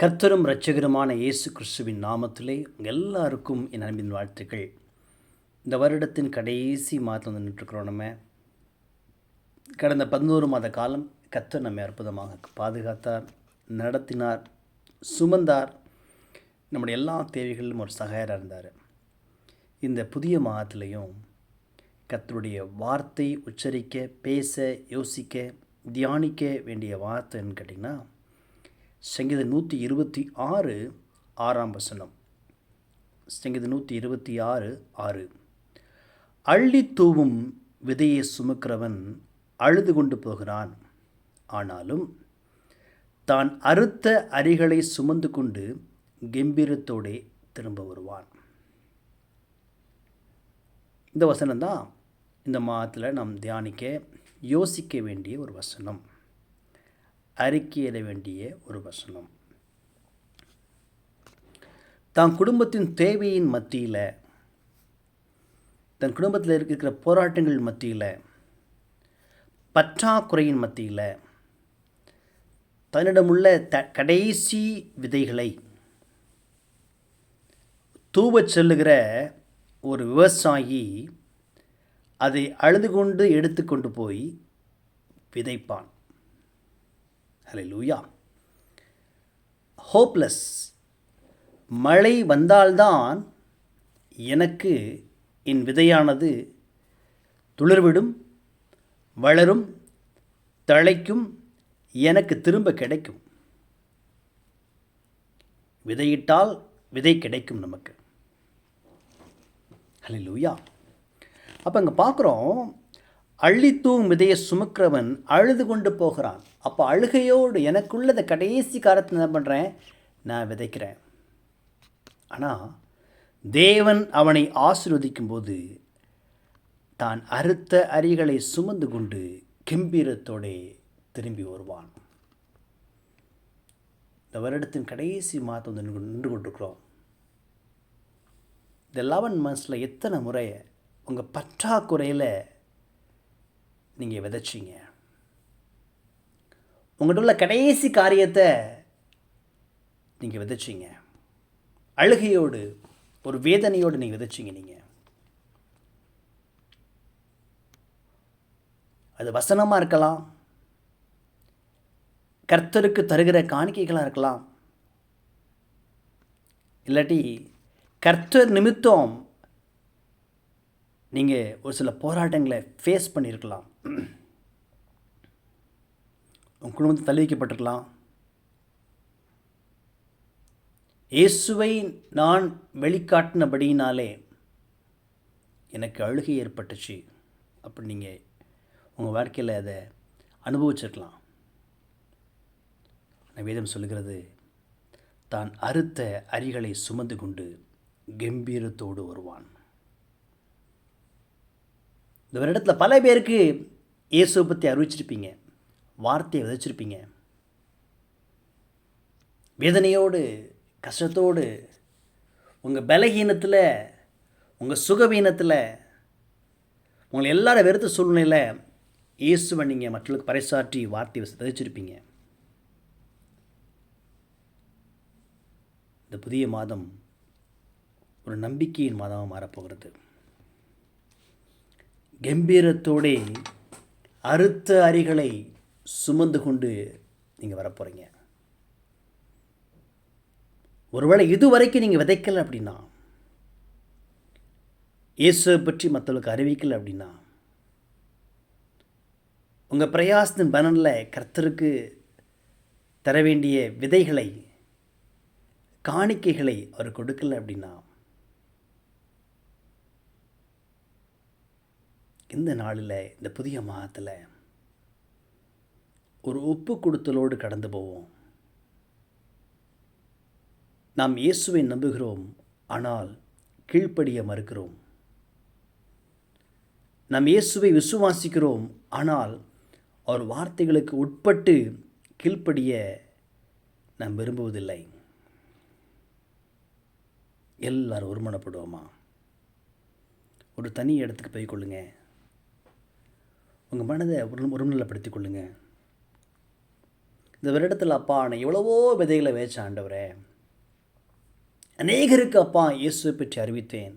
கர்த்தரும் இரட்சகருமான இயேசு கிறிஸ்துவின் நாமத்திலே எல்லாருக்கும் என் அன்பின் வாழ்த்துக்கள். இந்த வருடத்தின் கடைசி மாதம் வந்து நின்றுட்டுருக்குறோம் நம்ம. கடந்த பதினோரு மாத காலம் கர்த்தர் நம்மை அற்புதமாக பாதுகாத்தார் நடத்தினார் சுமந்தார். நம்முடைய எல்லா தேவைகளிலும் ஒரு சகாயராக இருந்தார். இந்த புதிய மாதத்துலேயும் கர்த்தருடைய வார்த்தை உச்சரிக்க பேச யோசிக்க தியானிக்க வேண்டிய வார்த்தைன்னு கேட்டிங்கன்னா சங்கீதம் நூற்றி இருபத்தி ஆறு ஆறாம் வசனம். சங்கீதம் நூற்றி இருபத்தி ஆறு ஆறு. அள்ளி தூவும் விதையை சுமக்கிறவன் அழுது கொண்டு போகிறான். ஆனாலும் தான் அறுத்த அரிகளை சுமந்து கொண்டு கம்பீரத்தோடே திரும்ப வருவான். இந்த வசனம் தான் இந்த மாதத்தில் நாம் தியானிக்க யோசிக்க வேண்டிய ஒரு வசனம். அறிக்கையிட வேண்டிய ஒரு வசனம். தான் குடும்பத்தின் தேவையின் மத்தியில் தன் குடும்பத்தில் இருக்கிற போராட்டங்கள் மத்தியில் பற்றாக்குறையின் மத்தியில் தன்னிடமுள்ள த கடைசி விதைகளை தூவச் செல்லுகிற ஒரு விவசாயி அதை அழுது கொண்டு எடுத்துக்கொண்டு போய் விதைப்பான். ஹலை லூயா ஹோப்லெஸ் மழை வந்தால்தான் எனக்கு என் விதையானது துளிர்விடும் வளரும் தழைக்கும் எனக்கு திரும்ப கிடைக்கும். விதையிட்டால் விதை கிடைக்கும் நமக்கு. ஹலோ லூயா அப்போ இங்கே பார்க்குறோம் அள்ளித்தூங் விதையை சுமக்கிறவன் அழுது கொண்டு போகிறான். அப்போ அழுகையோடு எனக்குள்ளதை கடைசி காலத்தில் என்ன பண்ணுறேன் நான் விதைக்கிறேன். ஆனால் தேவன் அவனை ஆசிர்வதிக்கும் போது தான் அறுத்த அரிகளை சுமந்து கொண்டு கம்பீரத்தோடே திரும்பி வருவான். இந்த வருடத்தின் கடைசி மாதம் வந்து நின்று கொண்டிருக்கிறோம். இந்த லெவன் மந்த்ஸில் எத்தனை முறை உங்கள் பற்றாக்குறையில் நீங்கள் விதைச்சிங்க. உங்கள்கிட்ட உள்ள கடைசி காரியத்தை நீங்கள் விதைச்சிங்க. அழுகையோடு ஒரு வேதனையோடு நீங்கள் விதைச்சிங்க நீங்கள் அது வசனமாக இருக்கலாம். கர்த்தருக்கு தருகிற காணிக்கைகளாக இருக்கலாம். இல்லாட்டி கர்த்தர் நிமித்தம் நீங்கள் ஒரு சில போராட்டங்களை ஃபேஸ் பண்ணியிருக்கலாம். உன் குடும்பத்தை தள்ளி வைக்கப்பட்டிருக்கலாம். இயேசுவை நான் வெளிக்காட்டினபடியினாலே எனக்கு அழுகை ஏற்பட்டுச்சு. அப்படி நீங்கள் உங்கள் வாழ்க்கையில் அதை அனுபவிச்சிருக்கலாம். வேதம் சொல்லுகிறது தான் அறுத்த அரிகளை சுமந்து கொண்டு கம்பீரத்தோடு வருவான். இந்த வருடத்தில் பல பேருக்கு இயேசுவை பற்றி அறிவிச்சிருப்பீங்க வார்த்தையை விதைச்சிருப்பீங்க. வேதனையோடு கஷ்டத்தோடு உங்கள் பலகீனத்தில் உங்கள் சுகவீனத்தில் உங்களை எல்லாரும் வெறுத்த சூழ்நிலையில் இயேசுவை நீங்கள் மக்களுக்கு பறைசாற்றி வார்த்தையை விதைச்சிருப்பீங்க. இந்த புதிய மாதம் ஒரு நம்பிக்கையின் மாதமாக மாறப்போகிறது. கம்பீரத்தோடே அறுத்த அரிகளை சுமந்து கொண்டு நீங்கள் வரப்போகிறீங்க ஒருவேளை இதுவரைக்கும் நீங்கள் விதைக்கலை அப்படின்னா இயேசுவை பற்றி மற்றவங்களுக்கு அறிவிக்கலை அப்படின்னா உங்கள் பிரயாசத்தின் பலனில் கர்த்தருக்கு தர வேண்டிய விதைகளை காணிக்கைகளை அவர் கொடுக்கல அப்படின்னா இந்த நாளில் இந்த புதிய மாதத்தில் ஒரு ஒப்பு கொடுத்தலோடு கடந்து போவோம். நாம் இயேசுவை நம்புகிறோம் ஆனால் கீழ்ப்படிய மறுக்கிறோம். நாம் இயேசுவை விசுவாசிக்கிறோம் ஆனால் அவர் வார்த்தைகளுக்கு உட்பட்டு கீழ்ப்படிய நாம் விரும்புவதில்லை. எல்லாரும் ஒருமனப்படுவோமா? ஒரு தனி இடத்துக்கு போய் உங்கள் மனதை ஒரு ஒருநிலைப்படுத்திக் கொள்ளுங்க இந்த வருடத்தில் அப்பா நான் எவ்வளவோ விதைகளை வேச்ச ஆண்டவரே. அநேகருக்கு அப்பா இயேசுவை பற்றி அறிவித்தேன்.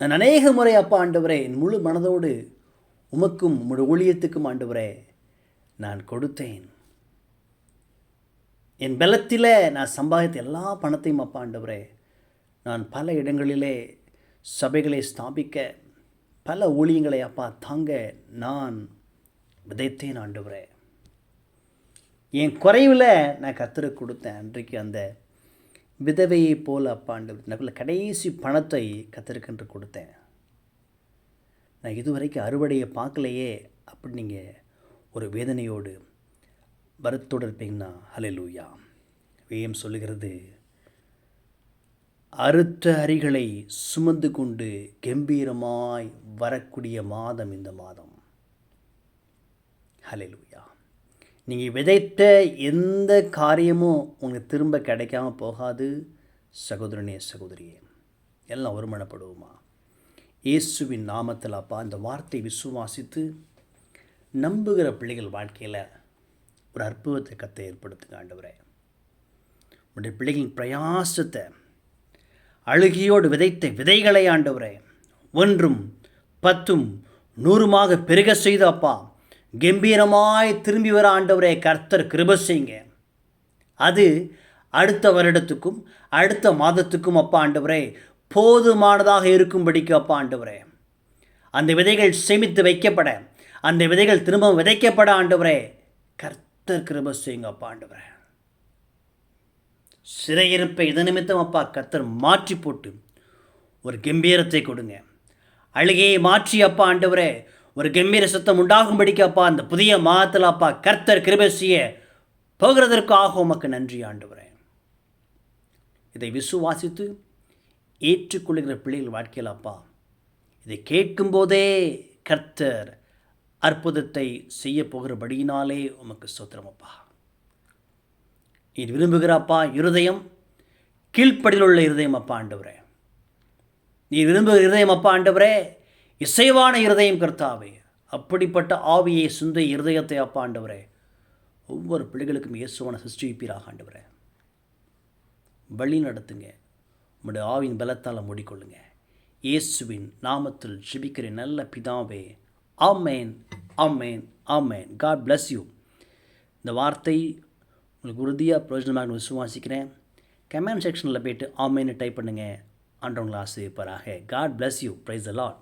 நான் அநேக முறை அப்பா ஆண்டவரே என் முழு மனதோடு உமக்கும் உம்முடைய ஊழியத்துக்கும் ஆண்டவரே நான் கொடுத்தேன். என் பலத்தில் நான் சம்பாதித்த எல்லா பணத்தையும் அப்பா ஆண்டவரே நான் பல இடங்களிலே சபைகளை ஸ்தாபிக்க பல ஊழியங்களை அப்பா தாங்க நான் விதைத்தேன் ஆண்டவரே. என் குறைவில் நான் கத்தருக்கு கொடுத்தேன் அன்றைக்கு அந்த விதவையை போல் அப்பா ஆண்டு கடைசி பணத்தை கத்தருக்கென்று கொடுத்தேன். நான் இதுவரைக்கும் அறுவடையை பார்க்கலையே அப்படி நீங்கள் ஒரு வேதனையோடு வருத்தோடு இருப்பீங்கன்னா ஹலெலூயா வேயம் சொல்லுகிறது அறுத்த அரிகளை சுமந்து கொண்டு கம்பீரமாய் வரக்கூடிய மாதம் இந்த மாதம். ஹலெலூயா நீங்கள் விதைத்த எந்த காரியமும் உங்களுக்கு திரும்ப கிடைக்காம போகாது சகோதரனே சகோதரியே. எல்லாம் ஒருமனப்படுவோமா? இயேசுவின் நாமத்தில் அப்பா இந்த வார்த்தை விசுவாசித்து நம்புகிற பிள்ளைகள் வாழ்க்கையில் ஒரு அற்புதத்தை கத்தை ஏற்படுத்துங்க ஆண்டவரே. உடைய பிள்ளைகளின் பிரயாசத்தை அழுகியோடு விதைத்த விதைகளை ஆண்டவரே ஒன்றும் பத்தும் நூறுமாக பெருக செய்த அப்பா. கம்பீரமாய் திரும்பி வர ஆண்டவரே கர்த்தர் கிருப செய்யுங்க. அது அடுத்த வருடத்துக்கும் அடுத்த மாதத்துக்கும் அப்பா ஆண்டவரே போதுமானதாக இருக்கும்படிக்கு அப்பா ஆண்டவரே. அந்த விதைகள் சேமித்து வைக்கப்பட அந்த விதைகள் திரும்ப விதைக்கப்பட ஆண்டவரே கர்த்தர் கிருப செய்யுங்க அப்பா ஆண்டவரே. சிறையிருப்பை இதன் நிமித்தம் அப்பா கர்த்தர் மாற்றி போட்டு ஒரு கம்பீரத்தை கொடுங்க. அழுகையை மாற்றி அப்பா ஆண்டவரே ஒரு கம்பீர சத்தம் உண்டாகும்படிக்கு அப்பா அந்த புதிய மாதத்தில் அப்பா கர்த்தர் கிருபசிய செய்ய போகிறதற்காக உமக்கு நன்றி ஆண்டவரே. இதை விசுவாசித்து ஏற்றுக்கொள்கிற பிள்ளைகள் வாழ்க்கையில் அப்பா இதை கேட்கும்போதே கர்த்தர் அற்புதத்தை செய்ய போகிறபடியினாலே உமக்கு சோத்திரம் அப்பா. இது விரும்புகிறப்பா இருதயம்? கீழ்ப்படியிலுள்ள இருதயம் அப்பா ஆண்டவரே. நீ விரும்புகிற இருதயம் அப்பா ஆண்டவரே இசைவான இருதயம் கர்த்தாவே. அப்படிப்பட்ட ஆவியை சுந்த இருதயத்தை அப்பா ஆண்டவரே ஒவ்வொரு பிள்ளைகளுக்கும் இயேசுவான சிருஷ்டிப்பீராக ஆண்டவரே. வழி நடத்துங்க. உங்களுடைய ஆவின் பலத்தால் மூடிக்கொள்ளுங்க. இயேசுவின் நாமத்தில் ஜிபிக்கிற நல்ல பிதாவே ஆமேன் ஆமேன் ஆமேன். காட் பிளஸ் யூ இந்த வார்த்தை உங்களுக்கு உறுதியாக பிரயோஜனமாக விசுவாசிக்கிறேன் கமெண்ட் செக்ஷனில் போய்ட்டு ஆமேன்னு டைப் பண்ணுங்கள் ஆண்டவங்களை ஆசிரியப்பாராக. God bless you praise the Lord